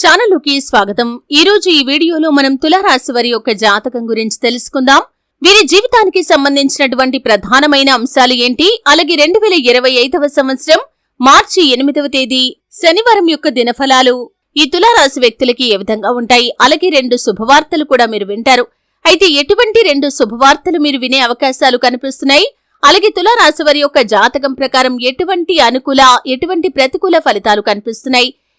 ఛానల్లోకి స్వాగతం. ఈ రోజు ఈ వీడియోలో మనం తులారాశి వారి యొక్క జాతకం గురించి తెలుసుకుందాం. వీరి జీవితానికి సంబంధించినటువంటి ప్రధానమైన అంశాలు ఏంటి? అలాగే రెండు వేల ఇరవై ఐదవ సంవత్సరం మార్చి ఎనిమిదవ తేదీ శనివారం యొక్క దినఫలాలు ఈ తులారాశి వ్యక్తులకి ఏ విధంగా ఉంటాయి? అలాగే రెండు శుభవార్తలు కూడా మీరు వింటారు. అయితే ఎటువంటి రెండు శుభవార్తలు మీరు వినే అవకాశాలు కనిపిస్తున్నాయి? అలాగే తులారాశి వారి యొక్క జాతకం ప్రకారం ఎటువంటి అనుకూల ఎటువంటి ప్రతికూల ఫలితాలు కనిపిస్తున్నాయి?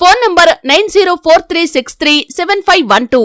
Phone number nine zero four three six three seven five one two.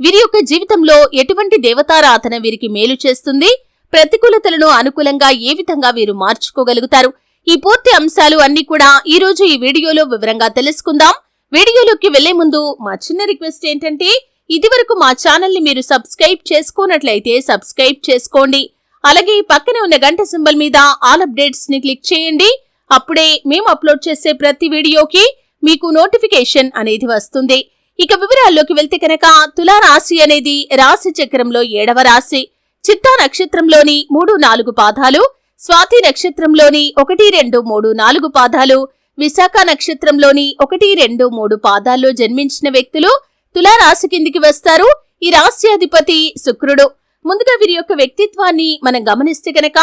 వీరి యొక్క జీవితంలో ఎటువంటి దేవతారాధన వీరికి మేలు చేస్తుంది? ప్రతికూలతలను అనుకూలంగా ఏ విధంగా వీరు మార్చుకోగలుగుతారు? ఈ పూర్తి అంశాలు అన్ని కూడా ఈ రోజు ఈ వీడియోలో వివరంగా తెలుసుకుందాం. వీడియోలోకి వెళ్ళే ముందు మా చిన్న రిక్వెస్ట్ ఏంటంటే ఇదివరకు మా ఛానల్ని మీరు సబ్స్క్రైబ్ చేసుకున్నట్లయితే సబ్స్క్రైబ్ చేసుకోండి. అలాగే పక్కనే ఉన్న గంట సింబల్ మీద ఆల్ అప్డేట్స్ని క్లిక్ చేయండి. అప్పుడే మేము అప్లోడ్ చేసే ప్రతి వీడియోకి మీకు నోటిఫికేషన్ అనేది వస్తుంది. ఇక వివరాల్లోకి వెళ్తే కనుక తులారాశి అనేది రాశి చక్రంలో ఏడవ రాశి. చిత్తా నక్షత్రంలోని మూడు నాలుగు పాదాలు స్వాతి నక్షత్రంలోని ఒకటి రెండు మూడు నాలుగు పాదాలు విశాఖ నక్షత్రంలోని ఒకటి రెండు మూడు పాదాల్లో జన్మించిన వ్యక్తులు తులారాశి కిందికి వస్తారు. ఈ రాశ్యాధిపతి శుక్రుడు. ముందుగా వీరి యొక్క వ్యక్తిత్వాన్ని మనం గమనిస్తే గనక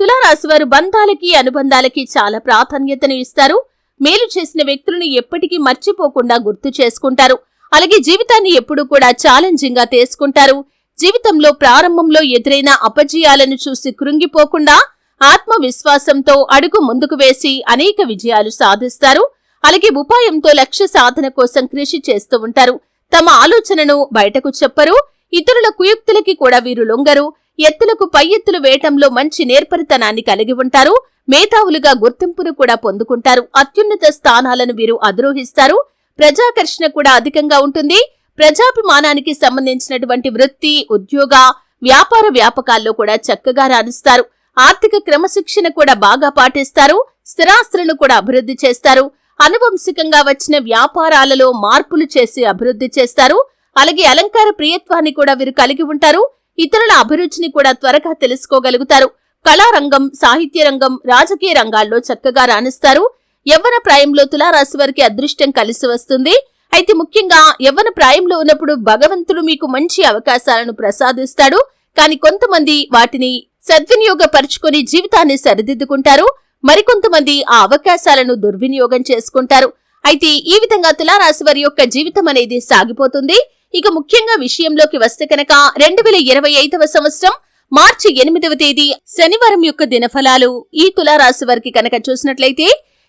తులారాశి వారు బంధాలకి అనుబంధాలకి చాలా ప్రాధాన్యతను ఇస్తారు. మేలు చేసిన వ్యక్తులను ఎప్పటికీ మర్చిపోకుండా గుర్తు చేసుకుంటారు. అలాగే జీవితాన్ని ఎప్పుడూ కూడా ఛాలెంజింగ్గా తీసుకుంటారు. జీవితంలో ప్రారంభంలో ఎదురైన అపజయాలను చూసి కృంగిపోకుండా ఆత్మవిశ్వాసంతో అడుగు ముందుకు వేసి అనేక విజయాలు సాధిస్తారు. అలాగే ఉపాయంతో లక్ష్య సాధన కోసం కృషి చేస్తూ ఉంటారు. తమ ఆలోచనను బయటకు చెప్పరు. ఇతరుల కుయుక్తులకి కూడా వీరు లొంగరు. ఎత్తులకు పై ఎత్తులు వేయటంలో మంచి నేర్పరితనాన్ని కలిగి ఉంటారు. మేధావులుగా గుర్తింపును కూడా పొందుకుంటారు. అత్యున్నత స్థానాలను వీరు అధిరోహిస్తారు. ప్రజాకర్షణ కూడా అధికంగా ఉంటుంది. ప్రజాభిమానానికి సంబంధించినటువంటి వృత్తి ఉద్యోగ వ్యాపార వ్యాపకాల్లో కూడా చక్కగా రాణిస్తారు. ఆర్థిక క్రమశిక్షణ కూడా బాగా పాటిస్తారు. స్థిరాస్తులను కూడా అభివృద్ధి చేస్తారు. అనువంశికంగా వచ్చిన వ్యాపారాలలో మార్పులు చేసి అభివృద్ధి చేస్తారు. అలాగే అలంకార ప్రియత్వాన్ని కూడా వీరు కలిగి ఉంటారు. ఇతరుల అభిరుచిని కూడా త్వరగా తెలుసుకోగలుగుతారు. కళారంగం సాహిత్య రంగం రాజకీయ రంగాల్లో చక్కగా రాణిస్తారు. యవ్వన ప్రాయంలో తులారాశి వారికి అదృష్టం కలిసి వస్తుంది. అయితే ముఖ్యంగా యవ్వన ప్రాయంలో ఉన్నప్పుడు భగవంతుడు మీకు మంచి అవకాశాలను ప్రసాదిస్తాడు. కానీ కొంతమంది వాటిని సద్వినియోగపరుచుకొని జీవితాన్ని సరిదిద్దుకుంటారు. మరికొంతమంది ఆ అవకాశాలను దుర్వినియోగం చేసుకుంటారు. అయితే ఈ విధంగా తులారాశి వారి యొక్క జీవితం అనేది సాగిపోతుంది. ఇక ముఖ్యంగా విషయంలోకి వస్తే కనుక రెండు వేల ఇరవై ఐదవ సంవత్సరం మార్చి ఎనిమిదవ తేదీ శనివారం యొక్క దినఫలాలు. ఈ తులారాశి వారికి కనుక చూసినట్లయితే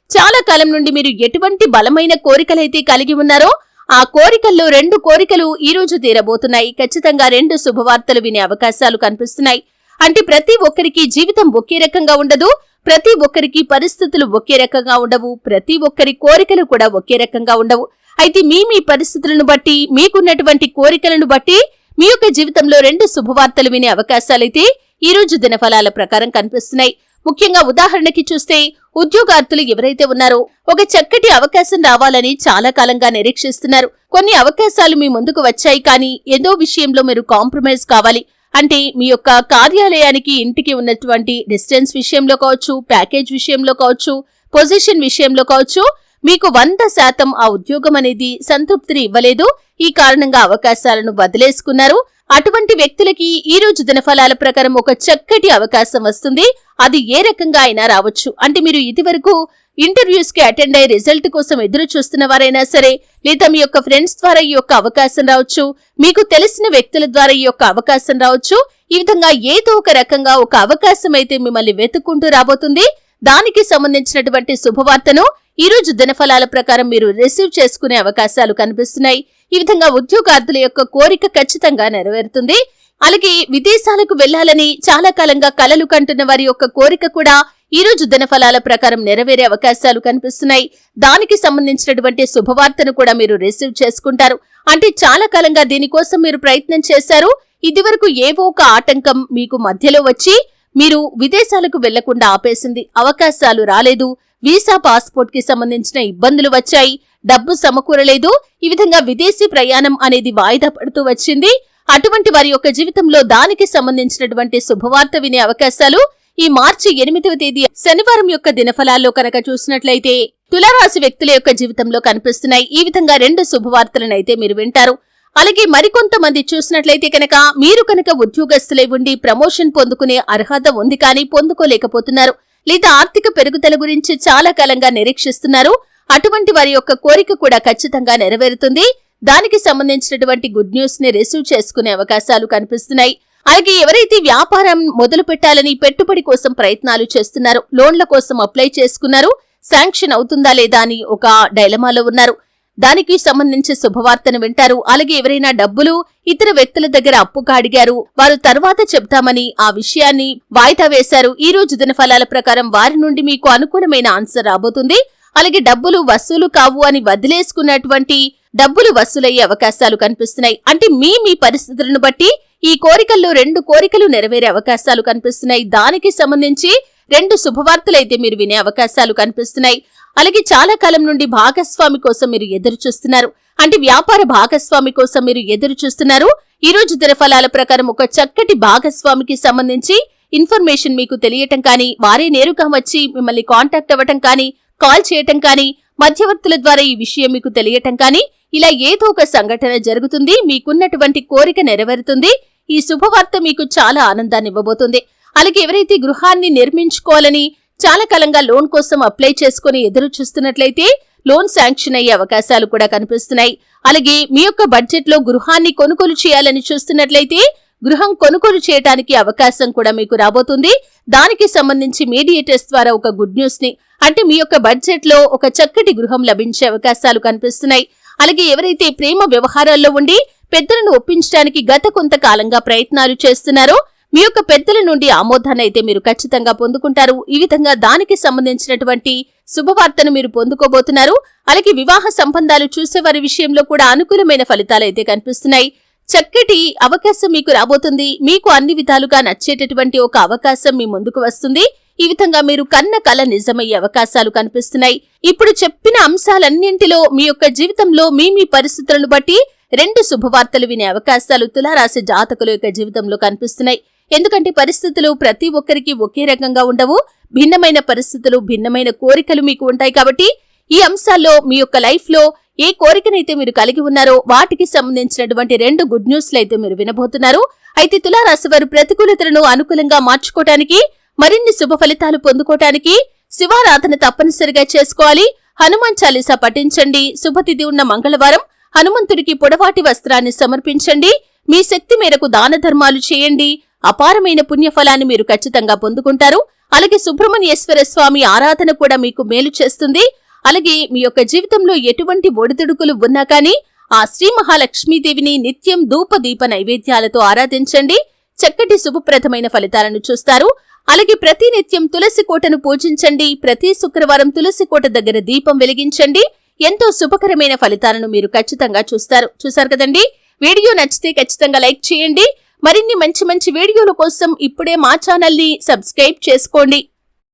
చాలా కాలం నుండి మీరు ఎటువంటి బలమైన కోరికలైతే కలిగి ఉన్నారో ఆ కోరికల్లో రెండు కోరికలు ఈ రోజు తీరబోతున్నాయి. ఖచ్చితంగా రెండు శుభవార్తలు వినే అవకాశాలు కనిపిస్తున్నాయి. అంటే ప్రతి ఒక్కరికి జీవితం ఒకే రకంగా ఉండదు ప్రతి ఒక్కరికి పరిస్థితులు ఒకే రకంగా ఉండవు ప్రతి ఒక్కరి కోరికలు కూడా ఒకే రకంగా ఉండవు. అయితే మీ మీ పరిస్థితులను బట్టి మీకున్నటువంటి కోరికలను బట్టి మీ యొక్క జీవితంలో రెండు శుభవార్తలు వినే అవకాశాలైతే ఈ రోజు దినఫలాల ప్రకారం కనిపిస్తున్నాయి. ముఖ్యంగా ఉదాహరణకి చూస్తే ఉద్యోగార్థులు ఎవరైతే ఉన్నారో ఒక చక్కటి అవకాశం రావాలని చాలా కాలంగా నిరీక్షిస్తున్నారు. కొన్ని అవకాశాలు మీ ముందుకు వచ్చాయి కానీ ఏదో విషయంలో మీరు కాంప్రమైజ్ కావాలి. అంటే మీ యొక్క కార్యాలయానికి ఇంటికి ఉన్నటువంటి డిస్టెన్స్ విషయంలో కావచ్చు ప్యాకేజ్ విషయంలో కావచ్చు పొజిషన్ విషయంలో కావచ్చు మీకు వంద శాతం ఆ ఉద్యోగం అనేది సంతృప్తిని ఇవ్వలేదు. ఈ కారణంగా అవకాశాలను వదిలేసుకున్నారు. అటువంటి వ్యక్తులకి ఈ రోజు దినఫలాల ప్రకారం ఒక చక్కటి అవకాశం వస్తుంది. అది ఏ రకంగా అయినా రావచ్చు. అంటే మీరు ఇదివరకు ఇంటర్వ్యూస్కి అటెండ్ అయ్యి రిజల్ట్ కోసం ఎదురు చూస్తున్న వారైనా సరే లేదా మీ యొక్క ఫ్రెండ్స్ ద్వారా ఈ యొక్క అవకాశం రావచ్చు మీకు తెలిసిన వ్యక్తుల ద్వారా ఈ యొక్క అవకాశం రావచ్చు. ఈ విధంగా ఏదో ఒక రకంగా ఒక అవకాశం అయితే మిమ్మల్ని వెతుక్కుంటూ రాబోతుంది. దానికి సంబంధించినటువంటి శుభవార్తను ఈ రోజు దినఫలాల ప్రకారం మీరు రిసీవ్ చేసుకునే అవకాశాలు కనిపిస్తున్నాయి. ఈ విధంగా ఉద్యోగార్థుల యొక్క కోరిక ఖచ్చితంగా నెరవేరుతుంది. అలాగే విదేశాలకు వెళ్ళాలని చాలా కాలంగా కలలు కంటున్న వారి యొక్క కోరిక కూడా ఈ రోజు దినఫలాల ప్రకారం నెరవేరే అవకాశాలు కనిపిస్తున్నాయి. దానికి సంబంధించినటువంటి శుభవార్తను కూడా మీరు రిసీవ్ చేసుకుంటారు. అంటే చాలా కాలంగా దీనికోసం మీరు ప్రయత్నం చేశారు. ఇదివరకు ఏవో ఒక ఆటంకం మీకు మధ్యలో వచ్చి మీరు విదేశాలకు వెళ్ళకుండా ఆపేసింది అవకాశాలు రాలేదు వీసా పాస్పోర్ట్కి సంబంధించిన ఇబ్బందులు వచ్చాయి డబ్బు సమకూరలేదు ఈ విధంగా విదేశీ ప్రయాణం అనేది వాయిదా పడుతూ వచ్చింది. అటువంటి వారి యొక్క జీవితంలో దానికి సంబంధించినటువంటి శుభవార్త వినే అవకాశాలు ఈ మార్చి ఎనిమిదవ తేదీ శనివారం యొక్క దినఫలాల్లో కనుక చూసినట్లయితే తులారాశి వ్యక్తుల యొక్క జీవితంలో కనిపిస్తున్నాయి. ఈ విధంగా రెండు శుభవార్తలనైతే మీరు వింటారు. అలాగే మరికొంతమంది చూసినట్లయితే కనుక మీరు కనుక ఉద్యోగస్తులై ఉండి ప్రమోషన్ పొందుకునే అర్హత ఉంది కానీ పొందుకోలేకపోతున్నారు. లేదా ఆర్థిక పెరుగుదల గురించి చాలా కాలంగా నిరీక్షిస్తున్నారు. అటువంటి వారి యొక్క కోరిక కూడా ఖచ్చితంగా నెరవేరుతుంది. దానికి సంబంధించినటువంటి గుడ్ న్యూస్ని రిసీవ్ చేసుకునే అవకాశాలు కనిపిస్తున్నాయి. అలాగే ఎవరైతే వ్యాపారం మొదలు పెట్టాలని పెట్టుబడి కోసం ప్రయత్నాలు చేస్తున్నారు లోన్ల కోసం అప్లై చేసుకున్నారు శాంక్షన్ అవుతుందా లేదా అని ఒక డైలమాలో ఉన్నారు. దానికి సంబంధించి శుభవార్తను వింటారు. అలాగే ఎవరైనా డబ్బులు ఇతర వ్యక్తుల దగ్గర అప్పుగా అడిగారు. వారు తర్వాత చెప్తామని ఆ విషయాన్ని వాయిదా వేశారు. ఈ రోజు దినఫలాల ప్రకారం వారి నుండి మీకు అనుకూలమైన ఆన్సర్ రాబోతుంది. అలాగే డబ్బులు వసూలు కావు అని వదిలేసుకున్నటువంటి డబ్బులు వసూలయ్యే అవకాశాలు కనిపిస్తున్నాయి. అంటే మీ మీ పరిస్థితులను బట్టి ఈ కోరికల్లో రెండు కోరికలు నెరవేరే అవకాశాలు కనిపిస్తున్నాయి. దానికి సంబంధించి రెండు శుభవార్తలైతే మీరు వినే అవకాశాలు కనిపిస్తున్నాయి. అలాగే చాలా కాలం నుండి భాగస్వామి కోసం మీరు ఎదురు చూస్తున్నారు. అంటే వ్యాపార భాగస్వామి కోసం మీరు ఎదురు చూస్తున్నారు. ఈ రోజు దినఫలాల ప్రకారం ఒక చక్కటి భాగస్వామికి సంబంధించి ఇన్ఫర్మేషన్ మీకు తెలియటం కానీ వారే నేరుగా వచ్చి మిమ్మల్ని కాంటాక్ట్ అవ్వటం కానీ కాల్ చేయటం కానీ మధ్యవర్తుల ద్వారా ఈ విషయం మీకు తెలియటం కానీ ఇలా ఏదో ఒక సంఘటన జరుగుతుంది. మీకున్నటువంటి కోరిక నెరవేరుతుంది. ఈ శుభవార్త మీకు చాలా ఆనందాన్ని ఇవ్వబోతుంది. అలాగే ఎవరైతే గృహాన్ని నిర్మించుకోవాలని చాలా కాలంగా లోన్ కోసం అప్లై చేసుకుని ఎదురు చూస్తున్నట్లయితే లోన్ శాంక్షన్ అయ్యే అవకాశాలు కూడా కనిపిస్తున్నాయి. అలాగే మీ యొక్క బడ్జెట్లో గృహాన్ని కొనుగోలు చేయాలని చూస్తున్నట్లయితే గృహం కొనుగోలు చేయడానికి అవకాశం కూడా మీకు రాబోతుంది. దానికి సంబంధించి మీడియేటర్స్ ద్వారా ఒక గుడ్ న్యూస్ని అంటే మీ యొక్క బడ్జెట్లో ఒక చక్కటి గృహం లభించే అవకాశాలు కనిపిస్తున్నాయి. అలాగే ఎవరైతే ప్రేమ వ్యవహారాల్లో ఉండి పెద్దలను ఒప్పించడానికి గత కొంతకాలంగా ప్రయత్నాలు చేస్తున్నారో మీ యొక్క పెద్దల నుండి ఆమోదాన్ని అయితే మీరు ఖచ్చితంగా పొందుకుంటారు. ఈ విధంగా దానికి సంబంధించినటువంటి శుభవార్తను మీరు పొందుకోబోతున్నారు. అలాగే వివాహ సంబంధాలు చూసేవారి విషయంలో కూడా అనుకూలమైన ఫలితాలు అయితే కనిపిస్తున్నాయి. చక్కటి అవకాశం మీకు రాబోతుంది. మీకు అన్ని విధాలుగా నచ్చేటటువంటి ఒక అవకాశం మీ ముందుకు వస్తుంది. ఈ విధంగా మీరు కన్న కల నిజమయ్యే అవకాశాలు కనిపిస్తున్నాయి. ఇప్పుడు చెప్పిన అంశాలన్నింటిలో మీ యొక్క జీవితంలో మీ మీ పరిస్థితులను బట్టి రెండు శుభవార్తలు వినే అవకాశాలు తులారాశి జాతకుల యొక్క జీవితంలో కనిపిస్తున్నాయి. ఎందుకంటే పరిస్థితులు ప్రతి ఒక్కరికి ఒకే రకంగా ఉండవు. భిన్నమైన పరిస్థితులు భిన్నమైన కోరికలు మీకు ఉంటాయి కాబట్టి ఈ అంశాల్లో మీ యొక్క లైఫ్లో ఏ కోరికనైతే మీరు కలిగి ఉన్నారో వాటికి సంబంధించినటువంటి రెండు గుడ్ న్యూస్లు అయితే మీరు వినబోతున్నారు. అయితే తులారాశి వారు ప్రతికూలతలను అనుకూలంగా మార్చుకోవటానికి మరిన్ని శుభ ఫలితాలు పొందుకోవటానికి శివారాధన తప్పనిసరిగా చేసుకోవాలి. హనుమాన్ చాలీసా పఠించండి. శుభతిథి ఉన్న మంగళవారం హనుమంతుడికి పొడవాటి వస్త్రాన్ని సమర్పించండి. మీ శక్తి మేరకు దాన ధర్మాలు చేయండి. అపారమైన పుణ్యఫలాన్ని మీరు ఖచ్చితంగా పొందుకుంటారు. అలాగే సుబ్రహ్మణ్యేశ్వర స్వామి ఆరాధన కూడా మీకు మేలు చేస్తుంది. అలాగే మీ యొక్క జీవితంలో ఎటువంటి ఒడిదుడుకులు ఉన్నా కానీ ఆ శ్రీ మహాలక్ష్మీదేవిని నిత్యం ధూప దీప నైవేద్యాలతో ఆరాధించండి. చక్కటి శుభప్రదమైన ఫలితాలను చూస్తారు. అలాగే ప్రతి నిత్యం తులసి కోటను పూజించండి. ప్రతి శుక్రవారం తులసి కోట దగ్గర దీపం వెలిగించండి. ఎంతో శుభకరమైన ఫలితాలను మీరు ఖచ్చితంగా చూస్తారు. చూసారు కదండి? వీడియో నచ్చితే ఖచ్చితంగా లైక్ చేయండి. మరిన్ని మంచి మంచి వీడియోల కోసం ఇప్పుడే మా ఛానల్ని సబ్స్క్రైబ్ చేసుకోండి.